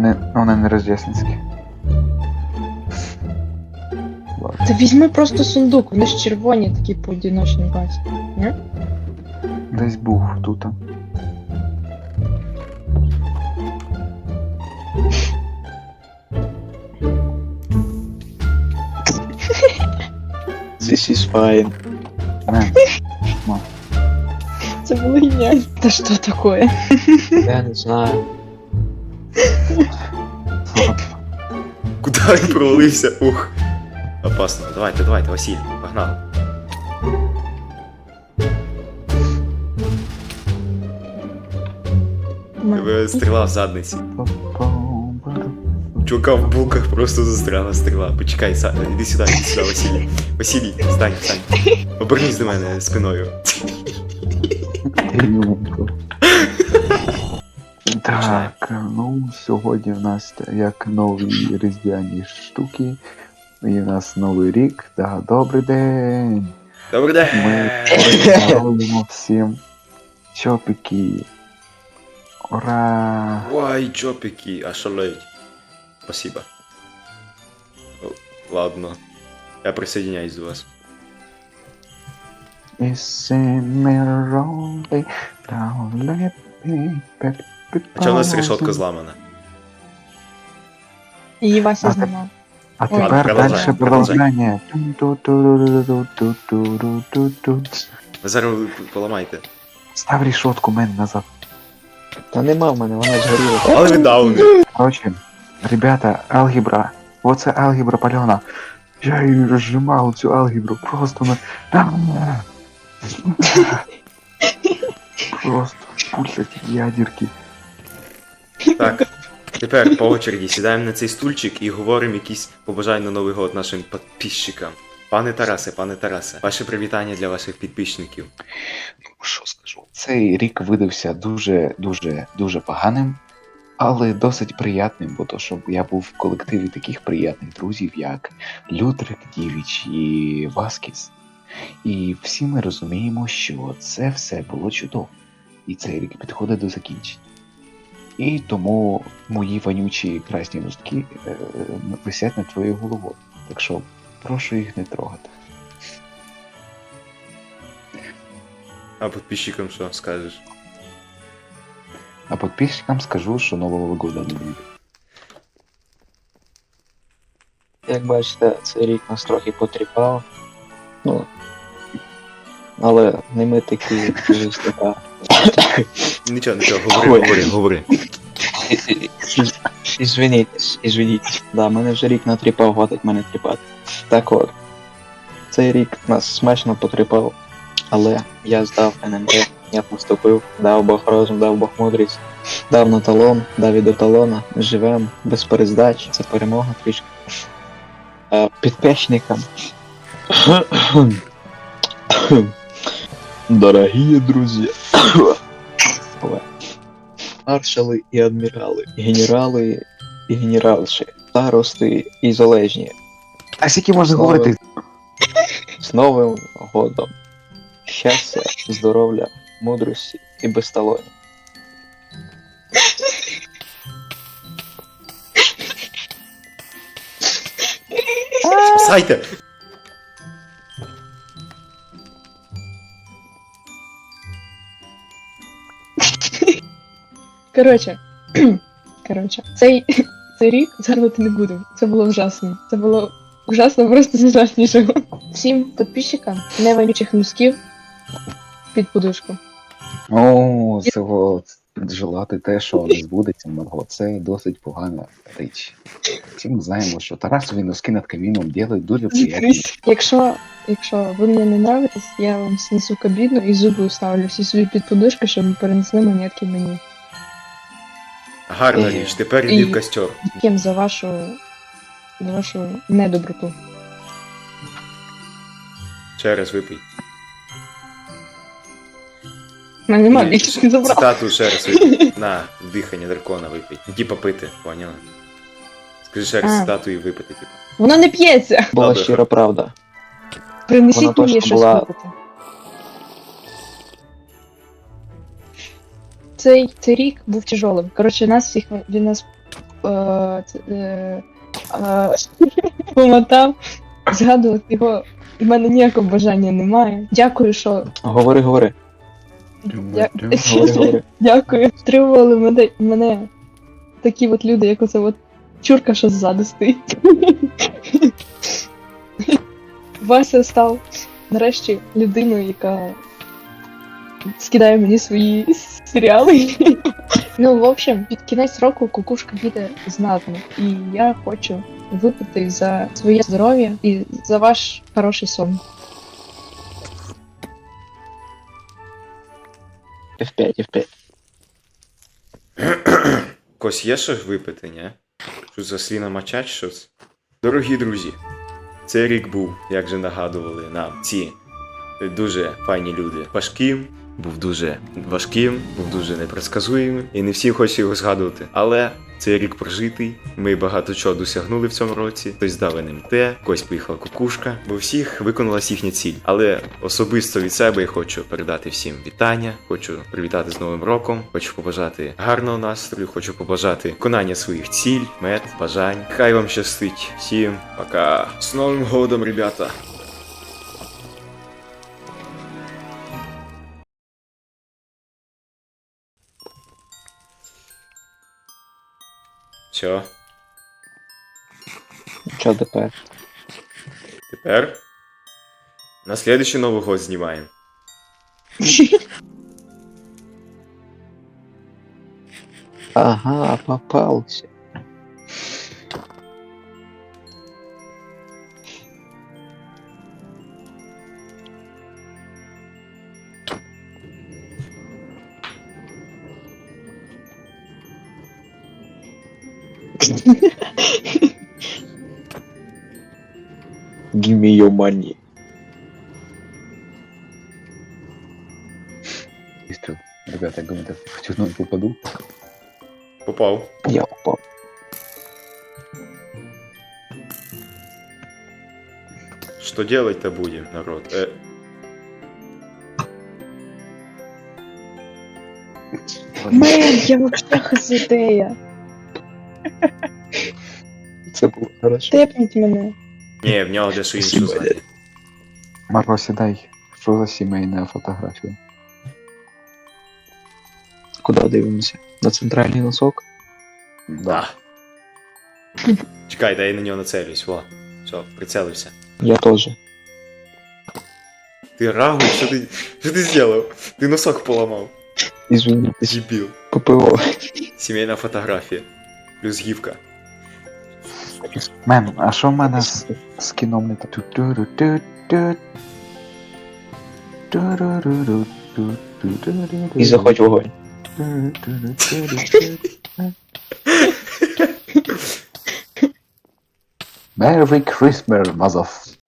Вони, вони не рождественські. Ладно. Та візьми просто сундук, вони ж червоні такі поодіночні бачиш. Ні? Десь був тут. This is fine. Не, Це було геніально. Та що таке? Я не знаю. Куди він провалився? Ух. Опасно. Давайте, давайте, Василь, погнали. Тебе стріла в задниці. Чувака в булках просто застряла стріла. Почекай, Са... іди сюди, іди сюди, Василій. Василій, стань, стань. Обернись до мене спиною. Так, ну сьогодні в нас як нові різдвяні штуки. І в нас новий рік. Да, добрий день! Добрий день! Ми поздравляємо всім чопики. Ура! Ой, чопики, ошалеть. Спасибо. Ладно. Я присоединяюсь до вас. І сімероли, пролепі, А чого у нас решетка зламана? Її Вася А, знімав. А Ой. тепер Продовжай, дальше продовжай. продовження. Ту-ту-ту-ру-ру-ту-ту-ру-ту-ту. Ви зараз поламайте. Став рішотку мен назад. Та нема в мене, вона згоріла. Але ви дауни. Короче, ребята, алгебра. Оце алгебра пальона. Я її розжимав цю алгебру просто на. Просто пультять ядерки. Так. Тепер по очереді сідаємо на цей стульчик і говоримо якісь побажання на Новий год нашим підписчикам. Пане Тарасе, пане Тарасе, ваше привітання для ваших підписників. Що скажу? Цей рік видався дуже, дуже, дуже поганим, але досить приятним, бо то, щоб я був в колективі таких приятних друзів, як Лютрик Дівіч і Васкіс. І всі ми розуміємо, що це все було чудово, і цей рік підходить до закінчення. І тому мої вонючі красні носки е, висять над твоєю головою. Так що прошу їх не трогати. А підписчикам що скажеш? А підписчикам скажу, що нового года не буде. Як бачите, цей рік нас трохи потріпав. Ну. Але не ми такі така. Нічого, нічого, говори, говори, говори. Ізвиніть, ізвиніть. Да, мене вже рік натріпав, хватить мене тріпати. Так от. Цей рік нас смачно потріпав, але я здав НМТ, я поступив, дав Бог розум, дав Бог мудрість, дав на талон, дав і до талона, живем без перездач, це перемога трішки. Е, Підпечникам. Дорогі друзі. Маршали і адмірали, генерали і генералші, старости і залежні. А скільки можна Слава. говорити? З Новим годом. Щастя, здоров'я, мудрості і безталоння. Спасайте! Коротше. Коротше, цей, цей рік згадувати не буду. Це було ужасно. Це було ужасно просто з ужаснішого. Всім підписчикам невеличих носків під подушку. О, цього желати те, що не збудеться много, це досить погана річ. Всі ми знаємо, що Тарасові носки над каміном ділять дуже приємні. Якщо, якщо ви мені не нравитесь, я вам снесу кабіну і зуби уставлю всі собі під подушку, щоб ви перенесли монетки мені. Гарна річ, тепер і- іди в костер. Ким за вашу за вашу недоброту. Ще раз випий. У мене нема більше не забрав. Цитату ще раз випий. На, дихання дракона випий. Ті попити, поняла? Скажи ще раз А. цитату і випити, типу. Воно не п'ється. Була Добре. щира правда. Принесіть Вона мені точно щось була- випити. Цей, цей рік був тяжелим. Коротше, нас всіх він нас е, е, е, помотав, згадувати його. У мене ніякого бажання немає. Дякую, що Говори, говори. Я- Говори, говори. Дякую. Втримували мене, мене такі от люди, як оце от чурка, що ззаду стоїть. Вася став нарешті людиною, яка скидає мені свої серіали. ну, в общем, під кінець року кукушка піде знатно. І я хочу випити за своє здоров'я і за ваш хороший сон. F5, F5. Кось є що випити, ні? Що за сліна мачать щось? Дорогі друзі, цей рік був, як же нагадували нам ці дуже файні люди. Важким, був дуже важким, був дуже непредсказуємим, і не всі хочуть його згадувати. Але цей рік прожитий. Ми багато чого досягнули в цьому році. Хтось здав НМТ, когось поїхала кукушка, бо всіх виконалась їхня ціль. Але особисто від себе я хочу передати всім вітання. Хочу привітати з Новим роком. Хочу побажати гарного настрою. Хочу побажати виконання своїх ціль, мет, бажань. Хай вам щастить. Всім пока. З Новим годом, ребята! Все, Що тепер? тепер на следующий Новий год знімаємо. Ага, попався. Give me your money. Вистріл. Ребята, як думаєте, в цю зону попаду? Попав. Я попав. Что делать-то будем, народ? Э, Мен, я вообще хазидея. Це було хорошо. Тепніть мене. ні, в нього дещо інше Спасибо. знає. Марко, сідай. Що за сімейна фотографія? Куди дивимося? На центральний носок? Да. Чекай, дай я на нього нацелюсь, во. Все, прицелився. Я теж. Ти рагу, що ти. Що ти зробив? Ти носок поламав. Извинитесь, Дебіл. ППО. Сімейна фотографія. Плюс гівка. Мен, а що в мене з, з кіном не так? Ту-ту-ру-ту-ту. Ту-ру-ру-ру-ту-ту-ру-ру. І заходь в вогонь. Merry Christmas, motherfucker.